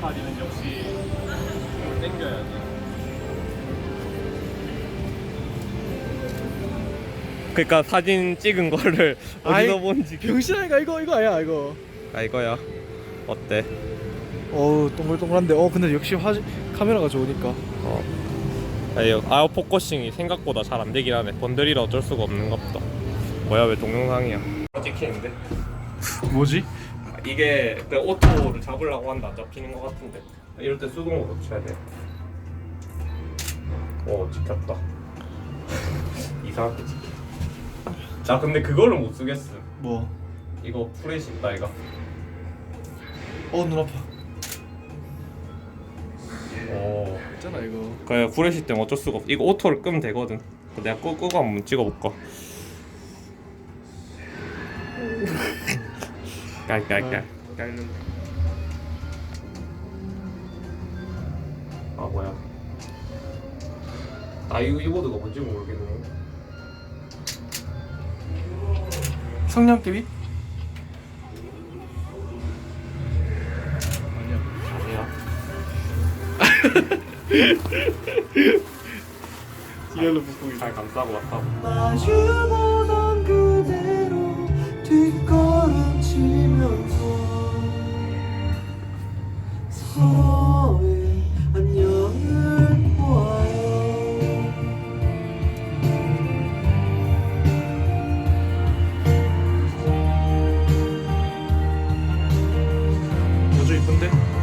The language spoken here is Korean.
뭘 가리는지 혹시 땡겨야 돼. 그니까 사진 찍은 거를 아이, 어디서 본지 병신아이가 이거 이거 아야 이거. 아 이거야. 어때? 어우 동글동글한데 어 근데 역시 화 카메라가 좋으니까. 어. 아유 아우 포커싱이 생각보다 잘 안 되긴 하네. 번들이라 어쩔 수가 없는 것 같다. 뭐야 왜 동영상이야? 찍히는데? 뭐지? 이게 내 오토를 잡으려고 한다 안 잡히는 것 같은데. 이럴 때 수동으로 쳐야 돼. 오 찍혔다. 이상하게 찍혀. 자 근데 그거를 못 쓰겠어. 뭐? 이거 프레시 있다 이거. 어 눈 아파. 오. 있잖아 이거. 그래 후레쉬 때문에 어쩔 수가 없어 이거 오토를 끄면 되거든 내가 끄, 끄고 한번 찍어볼까 깔깔깔 깔는 아 뭐야. 아 이거 이 보드가 뭔지 모르겠네. 성냥개비? 아니야. 디얼로 묶고 잘 감싸고 왔다고 아주 이쁜데?